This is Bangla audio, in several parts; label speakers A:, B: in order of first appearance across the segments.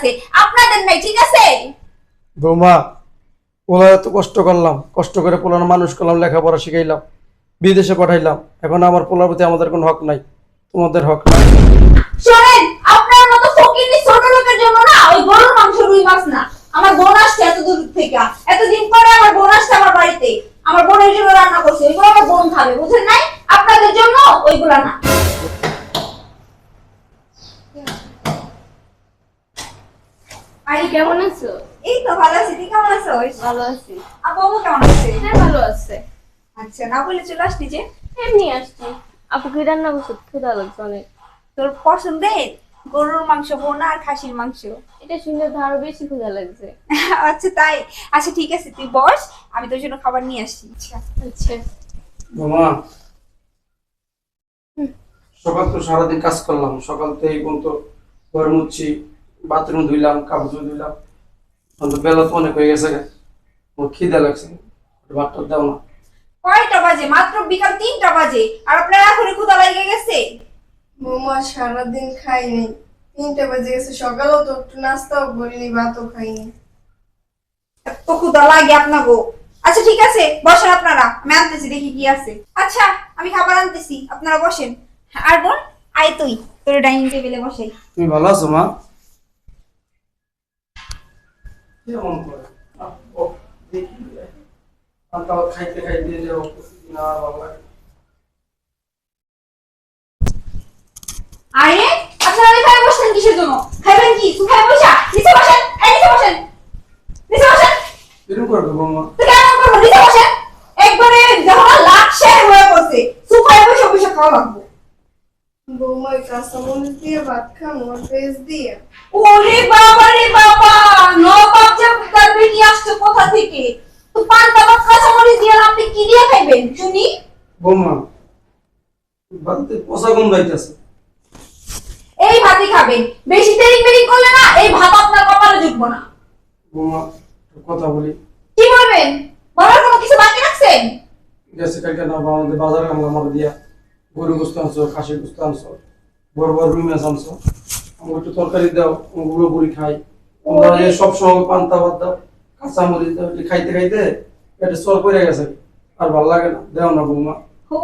A: আছে আপনাদের নাই ঠিক আছে?
B: বৌমা ওলা এত কষ্ট করলাম কষ্ট করে পোলার মানুষ করলাম লেখাপড়া শিখাইলাম বিদেশে পাঠাইলাম। এখন আমার পোলার প্রতি আমাদের কোনো হক নাই তোমাদের হক নাই।
A: শোনেন আপনার মতো ফকিনি ছোট লোকের জন্য না ওই গরুর মাংস রুই মাছ না। আমার বোন আসছে এত দূর থেকে। এতদিন পরে আমার বোন আসছে আমার বাড়িতে। আমার বোনের জন্য রান্না করছে ওইগুলো আমার বোন খাবে বুঝেন নাই? আপনাদের জন্য ওইগুলা না।
C: আরে কেমন আছো?
A: এই তো ভালো আছি। তুই কেমন আছো?
C: ভালো আছি।
A: আপু আম্মু কেমন আছে?
C: হ্যাঁ ভালো আছে।
A: আচ্ছা না বলে চলে আসলি যে?
C: এমনি আসছি। আপু কি রান্না করছ? ক্ষুদা লাগছে অনেক।
A: তোর পছন্দের? গরুর মাংস বোনা আর খাসির মাংস?
C: এটা শুনে তো আরও বেশি ক্ষুদা লাগছে।
A: আচ্ছা তাই। আচ্ছা ঠিক আছে তুই বস। আমি তোর জন্য খাবার নিয়ে আসছি। আচ্ছা।
C: আচ্ছা।
B: বৌমা সকাল তো সারাদিন কাজ করলাম। সকাল থেকে এই পর্যন্ত ঘর মুচ্ছি বাথরুম ধুইলাম কাপড় ধুইলাম। অন্ত বেলা তো অনেক হয়ে গেছে গে। আমার খিদে লাগছে। ভাতটা দাও না।
A: কয়টা বাজে? মাত্র বিকাল তিনটা বাজে। আর আপনার এখনই ক্ষুধা লেগে গেছে?
D: বৌমা সারাদিন খাইনি তিনটা বাজে গেছে। সকালেও তো একটু নাস্তাও করিনি ভাতও খাইনি।
A: এত ক্ষুধা লাগে আপনাকে আচ্ছা ঠিক আছে। বসেন আপনারা। আমি আনতেছি দেখি কি আছে। আচ্ছা আমি খাবার আনতেছি। আপনারা বসেন। আর বোন আয় তুই। তোর ডাইনিং টেবিলে বসে।
B: তুমি ভালো আছো মা? কেমন করে? আহ, ও, দেখি, আর তাও খাইতে খাইতে
A: আপনারা এখানে বসেন কিসের জন্য? খাইবেন কি? সুখায় বসা? নিচে বসেন এই নিচে বসেন। নিচে বসেন।
B: এরকম করবে বৌমা।
A: তো করব? নিচে বসেন। একবারে যখন লাকশের হয়ে পড়ছে। সুখায় বসে বসে খাওয়া লাগবে।
D: বৌমা ওই কাঁচামরিচ দিয়ে ভাত খাব আর পেঁয়াজ দিয়ে।
A: ওরে বাবা রে বাবা নবাব যে তার বেটি আসছে কোথা থেকে? তো পান তাবাক কাঁচামরিচ দিয়ে আপনি কি দিয়ে খাইবেন শুনি
B: বৌমা বাড়িতে পচা গন্ধ হইতেছে
A: এই ভাতই খাবেন। বেশি দেরি মেরি করলে না এই ভাত আপনার কপালে জুটবো না।
B: বৌমা কথা বলি।
A: কি বলবেন? বলার কোনো কিছু বাকি রাখছেন?
B: গেছে কালকে না আমাদের বাজার কামলা আমার দিয়া। গরু গোস্ত আনছো খাসি গোস্ত আনছো, বড় বড় রুই মাছ আনছো, আমাকে একটু তরকারি দাও ওগুলো বুড়ি খাই। তোমরা সব সময় পান্তা ভাত দাও কাঁচা মরিচ দাও খাইতে খাইতে এটা সর পড়ে গেছে, আর ভালো লাগে না, দেও না বৌমা।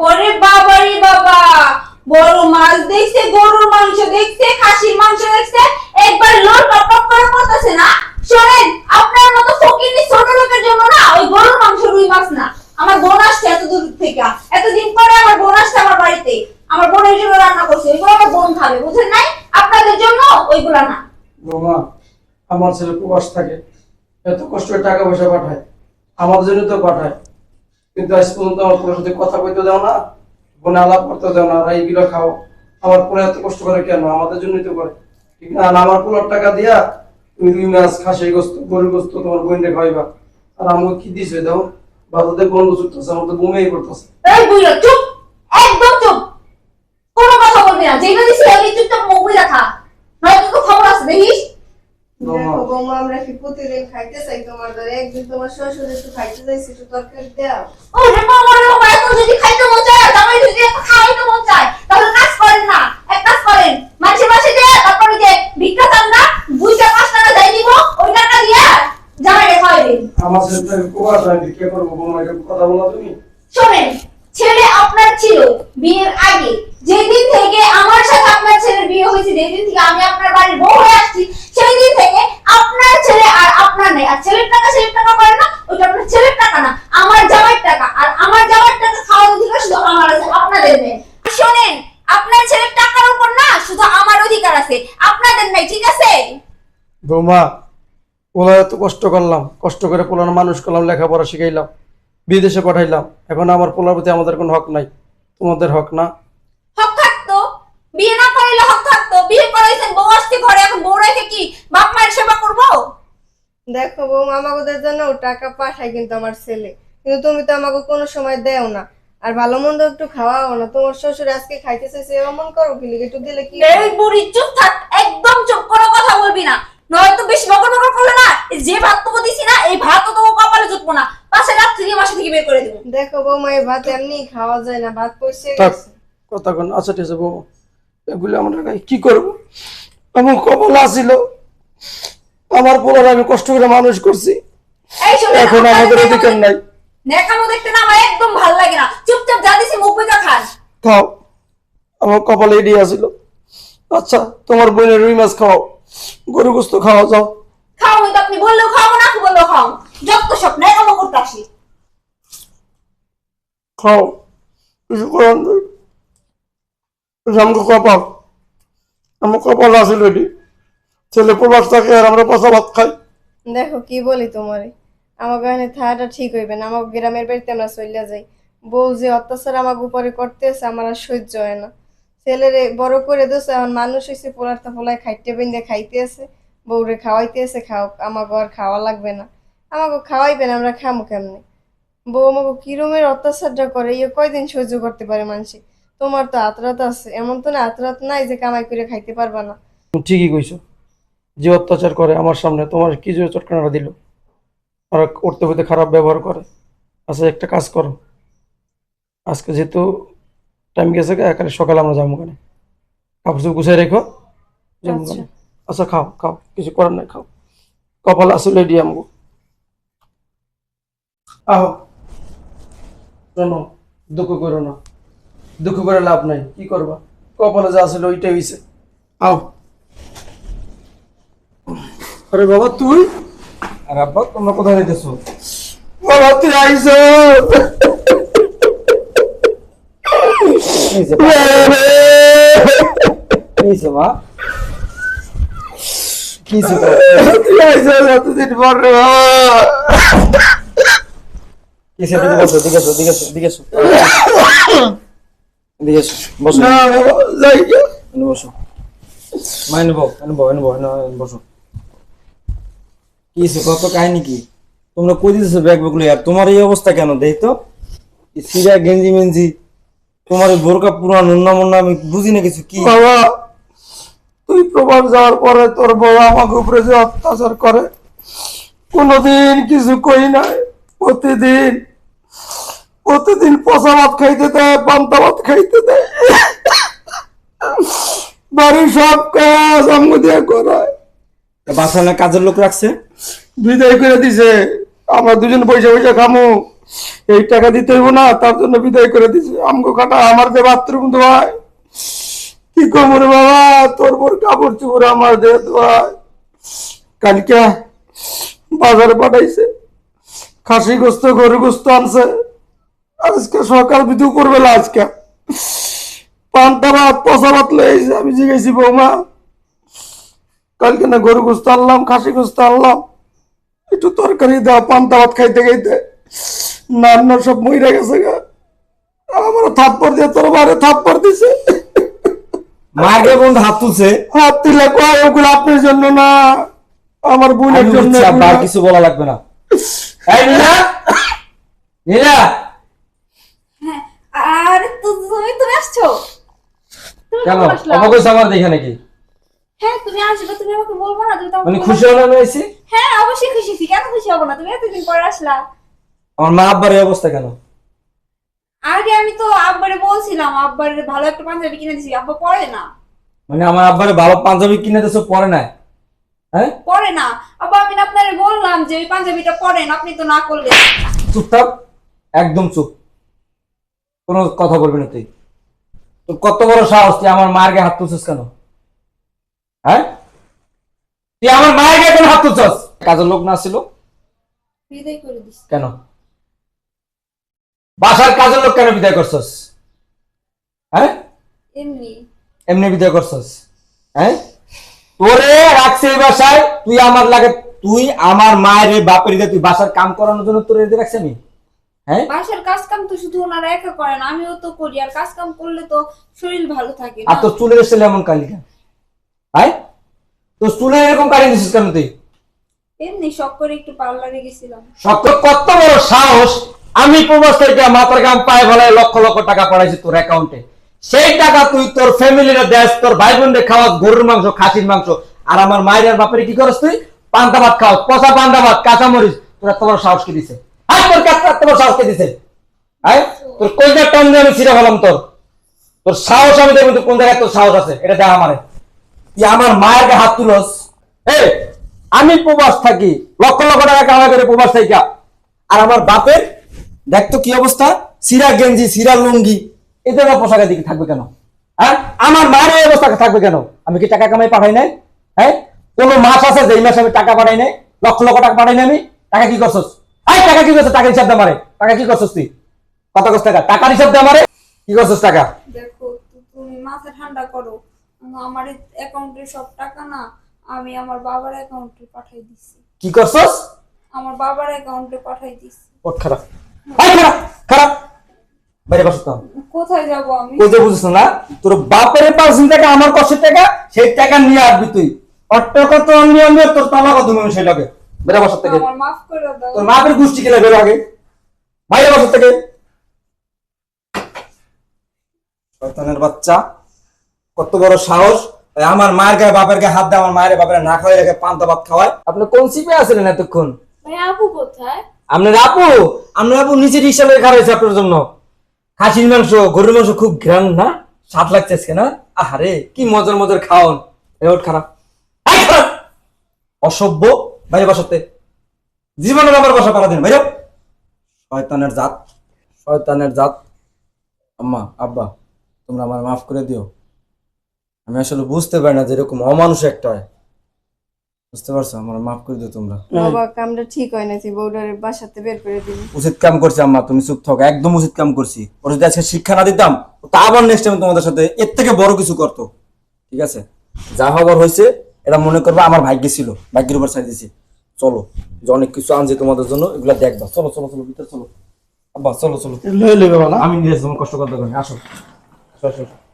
A: ওরে বাবা রে বাবা, বড় মাছ দেখছে, গরুর মাংস দেখছে, খাসির মাংস দেখছে, একবার লোল টপ টপ করে পড়তেছে না। শোনেন, আপনার মতো ফকিনি ছোট লোকের জন্য না, ওই গরুর মাংস রুই মাছ না। আমার বোন আসছে এত দূর থেকে। এতদিন পরে আমার বোন আসছে আমার বাড়িতে। আমার বোনের জন্য রান্না করছে ওইগুলো আমার বোন খাবে, বুঝেন নাই? আপনাদের জন্য ওইগুলা না।
B: বৌমা, আমার ছেলে প্রবাস থাকে। এত কষ্ট করে টাকা পয়সা পাঠায়। আমার জন্য তো পাঠায়। কিন্তু আজ পর্যন্ত আমার পোলার সাথে কথা কইতে দাও না, বোনে আলাপ করতে দাও না এইগুলো খাও। আমার পোলা এত কষ্ট করে কেন? আমাদের জন্যই তো করে। ঠিক না? আমার পোলার টাকা দিয়া তুমি রুই মাছ খাসি গোস্ত গরু গোস্ত তোমার বোনকে খাইবা আর আমাকে কি দিছে, দাও? বাজাতে গন্ধ ছুটতেছে আমার তো ঘুমেই পড়তেছে।
A: এই বুইলো চুপ! একদম চুপ! কোনো কথা বলবি না যেটা দিছি ওই চুপচাপ মুখ বুঝা খা নয়তো তো খবর আছে দেখিস?
D: দেখো বৌমা আমরা কি প্রতিদিন খাইতে চাই তোমার দ্বারা একদিন তোমার শ্বশুর একটু খাইতে চাইছি একটু তরকারি দাও।
A: রে বাবা রে বাবা এত যদি খাইতে মন চায় তাহলে যদি খাইতে মন চায় তাহলে কাজ করেন না এক কাজ করেন মাঝে মাঝে যে তারপরে যে ভিক্ষা চান না দুইটা পাঁচ টাকা যাই দিব ওই টাকা দিয়ে জামাইকে খাওয়াবেন
B: আমার ছেলে তো প্রবাস হয় কে করব বৌমা এটা কথা বলা তুমি
A: শোনেন ছেলে আপনার ছিল বিয়ের আগে যেদিন থেকে আমার সাথে আপনার ছেলের বিয়ে হয়েছে যেদিন থেকে আমি আপনার বাড়ির বউ হয়ে আসছি সেই দিন থেকে আপনার ছেলে আর আপনার নেই আর ছেলের টাকা ছেলের টাকা করে না ওইটা আপনার ছেলের টাকা না আমার জামাইয়ের টাকা আর আমার জামাইয়ের টাকা খাওয়ার অধিকার শুধু আমার আছে আপনাদের নেই আর শোনেন আপনার ছেলের টাকার উপর না শুধু আমার অধিকার আছে আপনাদের নেই ঠিক আছে
B: বৌমা ওলা এত কষ্ট করলাম কষ্ট করে পোলার মানুষ করলাম লেখাপড়া শিখাইলাম বিদেশে পাঠাইলাম। এখন আমার পোলার প্রতি আমাদের কোনো হক নাই। তোমাদের হক না।
A: হক থাকতো। বিয়ে না করাইলে হক থাকতো। বিয়ে করাইছেন বউ আসছে ঘরে এখন বউ রেখে কি বাপ মায়ের সেবা করব?
D: দেখো বৌমা আমাদের জন্য টাকা পাঠায় কিন্তু আমার ছেলে। কিন্তু তুমি তো আমাকে কোনো সময় দেও না। আর ভালো মন্দ একটু খাওয়াও না। তোমার শ্বশুর আজকে খাইতে চাইছে এমন করো কি একটু দিলে কি
A: এই বুড়ি চুপ থাক। একদম চুপ কোনো কথা বলবি না। নয়তো বেশি বকর বকর করলে না যে ভাত তোকে দিছি না এই ভাত তো কপালে জুটবো না। পাশে রাত থেকে বাসা থেকে বের করে দেবো?
D: দেখো বৌমা এই ভাত এমনি খাওয়া যায় না ভাত পয়সে
B: কথা কোন। আচ্ছা ঠিক আছে বৌমা এগুলি আমরা কি করব? এমন কবল আসিল আমার পোলার আমি কষ্ট করে মানুষ করছি। এখন আমাদের অধিকার নাই।
A: নেকামো দেখতে না আমার একদম ভালো লাগে না। চুপচাপ যা দিছি মুখ পেঁচা খান।
B: খাও। আমার কপালে এডি আছিল। আচ্ছা তোমার বোনের রুই মাছ খাও। গরু গোস্ত খাওয়া যাও।
A: খাও তো আপনি বললেও খাও না বললেও খাও যত সব করতে আসি।
B: খাও। কিছু করার নেই। আমাকে কপাল। আমার কপাল এটি ছেলে প্রবাস থাকে আর আমরা পচা ভাত খাই।
D: দেখো কি বলি তোমারে? আমার এখানে থাকাটা ঠিক হইবে না। আমার গ্রামের বাড়িতে আমরা চলিয়া যাই। বউ যে অত্যাচার আমার উপরে করতেছে আমার আর সহ্য হয় না। ছেলেরে বড় করে দিচ্ছে এখন মানুষ হয়েছে পোলারটা পোলায় খাইতে বেঁধে খাইতেছে, বউরে খাওয়াইতেছে, খাও আমাকে আর খাওয়া লাগবে না। আমাকে খাওয়াইবে না, আমরা খামো কেমনে? বউ আমাকে কিরমের অত্যাচারটা করে ইয়ে কয়দিন সহ্য করতে পারে মানুষে? তোমার তো আতরাত আছে, এমন তো না, আতরাত নাই যে কামাই করে খাইতে পারবা না।
B: ঠিকই কইছো, যে অত্যাচার করে আমার সামনে, তোমার কি জোরে চটকানাটা দিল? আর উঠতে উঠতে খারাপ ব্যবহার করে। আচ্ছা একটা কাজ করো। আজকে যেহেতু টাইম গেছে এখানে সকালে আমরা যাব ওখানে। কাপড় চোপড় গুছাই রেখো যাব
D: আচ্ছা।
B: ওখানে। আচ্ছা খাও খাও কিছু করার নাই খাও। কপাল আসলে ডি আমগো। আহো শোনো দুঃখ করো না। দুঃখ করে লাভ নাই কি করবা? কপালে যা আসলে ওইটাই হইছে। আও আরে বাবা তুই?
E: আর আব্বা তোমরা কোথায় যাইতেছো?
B: বাবা তুই আইস।
E: মা কিছে
B: এতদিন পর রে
E: দিকে বসো দিকে এসো দিকে এসো দিকে এসো দিকে এসো বসো
B: না বাবা যাই গে।
E: এনে বসো মা এনে বউ এনে বউ এনে বউ এনে এনে বসো কিছে কত কাহিনী কি তোমরা কই দিতেছো ব্যাগ ব্যাগ আর তোমার এই অবস্থা কেন দেই তো সিরা গেঞ্জি মেঞ্জি তোমার এই বোরকা পুরা নুন্না মুন্না আমি বুঝি না কিছু কি?
B: বাবা তুই প্রবাস যাওয়ার পরে তোর বউ আমাকে উপরে যে অত্যাচার করে কোনোদিন কিছু কই নাই। প্রতিদিন প্রতিদিন পচা ভাত খাইতে দেয় পান্তা ভাত খাইতে দেয় বাড়ির সব কাজ আমাকে দিয়ে করায়।
E: বাসায় কাজের লোক রাখছে?
B: বিদায় করে দিছে। আমরা দুজন পয়সা পয়সা খামু। এই টাকা দিতে হইব না, তার জন্য বিদায় করে দিছে। আমগো কাটা আমার যে বাথরুম ধোয়ায়, কি কমর বাবা, তোর বোর কাপড় চুপড় আমার দে ধোয়ায়। কালকে বাজারে পাঠাইছে খাসি গোস্ত গরু গোস্ত আনছে। আজকে সকাল দুপুর বেলা আজকে। পান্তা ভাত, পচা ভাত লইছে আমি জিজ্ঞেসি বৌমা, কালকে না গরু গোস্ত আনলাম খাসি গোস্ত আনলাম। একটু তরকারি দাও, পান্তা ভাত খাইতে খাইতে। নান্না সব মইরা গেছে গা। আমার থাপ্পড় দিয়ে তোর বারে থাপ্পড় দিছে।
E: মাকে কোন হাত তুলছে?
B: হাত দিলে কয় ওগুলো আপনার জন্য না আমার বোনের জন্য
E: আর কিছু বলা লাগবে না। এই নীলা! নীলা!
A: হ্যাঁ আর তো- তুমি তুমি আসছো? তুমি
E: কেন?
A: আসলা?
E: আমার দেখে নাকি?
A: হ্যাঁ তুমি আসবে তুমি আমাকে বলব না তুমি তো
E: মানে খুশি হলো আমি
A: হ্যাঁ অবশ্যই খুশি। কেন খুশি হব না? তুমি এতদিন পরে আসলা।
E: আমার মা আব্বার এই অবস্থা কেন?
A: আগে আমি তো আব্বারে বলছিলাম আব্বার ভালো একটা পাঞ্জাবি কিনে দিছি আব্বা পরে না।
E: মানে আমার আব্বারে ভালো পাঞ্জাবি কিনে দিছো পরে নাই হ্যাঁ?
A: পরে না। আব্বা আমি আপনারে বললাম যে ওই পাঞ্জাবিটা পরেন আপনি তো না করলেন
E: চুপ থাক একদম চুপ। কোনো কথা বলবি না তুই। তোর কত বড় সাহস তুই আমার মায়ের গায়ে হাত তুলছিস কেন? হ্যাঁ? তুই আমার মায়ের গায়ে কেন হাত তুলছস? কাজের লোক না ছিল? কেন? বাসার কাজের লোক কেন বিদায় করছস? হ্যাঁ?
A: এমনি।
E: এমনি বিদায় করছস? হ্যাঁ? তোরে রাখছে এই বাসায় তুই আমার লাগে তুই আমার মায়ের বাপের দিয়ে তুই বাসার কাম করানোর জন্য তোর এদের রাখছে আমি হ্যাঁ?
A: বাসার কাজ কাম তো শুধু ওনারা একা করেন আমিও তো করি আর কাজ কাম করলে তো শরীর ভালো থাকে
E: আর তোর চুলে এসেছিল এমন কালিকা হ্যাঁ? তোর চুলে এরকম কালি দিছিস কেন তুই?
A: এমনি শখ করে একটু পার্লারে গেছিলাম।
E: সত্য কত বড় সাহস! আমি প্রবাস থেকে মাথার গাম পায়ে ফেলায় লক্ষ লক্ষ টাকা পড়াইছি তোর অ্যাকাউন্টে সেই টাকা তুই তোর ফ্যামিলির দেশ তোর ভাই বোনদের খাওয়া গরুর মাংস, খাসির মাংস। আর আমার মায়ের বাপের কি করস তুই? পান্তা ভাত খাওয়াস, পচা পান্তা ভাত কাঁচা মরিচ তোর কি দিছে? আর তোর কাছে এত বড় সাহস কে দিছে? হ্যাঁ তোর টন দিয়ে আমি ছিঁড়ে তোর। তোর সাহস আমি দেখব কোন জায়গায় তোর সাহস আছে? এটা দেখ আমারে। তুই আমার মায়ের হাত তুলস। এই, আমি প্রবাস থাকি, লক্ষ লক্ষ টাকা কামাই করে প্রবাস থাকি। আর আমার বাপের দেখ তো কি অবস্থা? সিরা গেঞ্জি সিরা লুঙ্গি এদের পোশাকের দিকে থাকবে কেন? হ্যাঁ? আমার মায়ের এই অবস্থা থাকবে কেন? আমি কি টাকা কামাই পাঠাই নাই? হ্যাঁ? কোন মাস আছে যে মাসে আমি টাকা পাঠাই নাই? লক্ষ লক্ষ টাকা পাঠাই নাই আমি? টাকা কি করছস? এই টাকা কি করছস? টাকা হিসাব দে আমারে। টাকা কি করছস তুই? কত কষ্ট টাকা? টাকার হিসাব দে আমারে। কি করছস টাকা?
F: দেখো তুমি মাথা ঠান্ডা করো। আমার অ্যাকাউন্টে সব টাকা না আমি আমার বাবার অ্যাকাউন্টে পাঠাই দিছি।
E: কি করছস?
F: আমার বাবার অ্যাকাউন্টে পাঠাই দিছি।
E: ওঠ খারাপ। এই খারাপ খারাপ। বাইরে বসো তো।
F: কোথায় যাব আমি?
E: ওই যে বুঝছ না তোর বাপের পার্সেন্ট টাকা আমার কষ্টের টাকা সেই টাকা নিয়ে আসবি তুই। অট্ট কত আমি আমি তোর তালা কত আমি সেই লাগে? থেকে।
F: আমার মাফ করে দাও।
E: তোর কিনা বেরো আগে। বাইরে থেকে। শয়তানের বাচ্চা কত বড় সাহস। আমার মায়ের গায়ে বাপের গায়ে হাত দেয় আমার মায়ের বাপের না খাওয়াই রেখে পান্তা ভাত খাওয়ায়। আপনি কোন সিপে আছিলেন এতক্ষণ?
C: ভাই আপু কোথায়?
E: আপনার আপু আপনার আপু লয়ে খারাপ হয়েছে আপনার জন্য। খাসির মাংস, গরুর মাংস খুব ঘ্রাণ না? স্বাদ লাগছে আজকে, না? আহারে, কি মজার মজার খাওন এবার খারাপ। অসভ্য, বাইরে বসাতে জীবনের আবার বসা পারা দিন, বাইরে। শয়তানের জাত। শয়তানের জাত। আম্মা, আব্বা, তোমরা আমার মাফ করে দিও। আমি আসলে বুঝতে পারি না যে এরকম অমানুষ একটা হয়। বুঝতে পারছ? আমার মাফ করে দিও তোমরা।
D: বাবা কামটা ঠিক হয় না তুই বউডারে বাসাতে বের করে দিবি।
E: উচিত কাম করছি আম্মা তুমি চুপ থাকো একদম উচিত কাম করছি। ওর যদি আজকে শিক্ষা না দিতাম তা আবার নেক্সট টাইম তোমাদের সাথে এর থেকে বড় কিছু করতো। ঠিক আছে? যা হবার হয়েছে এটা মনে করবে আমার ভাগ্যে ছিল ভাগ্যের উপর ছাড়ি দিছি চলো যে অনেক কিছু আনছি তোমাদের জন্য এগুলা দেখবা চলো চলো চলো ভিতরে চলো। আব্বা চলো চলো। আমি নিয়ে তোমার কষ্ট করতে পারি আসো। আসো, আসো, আসো।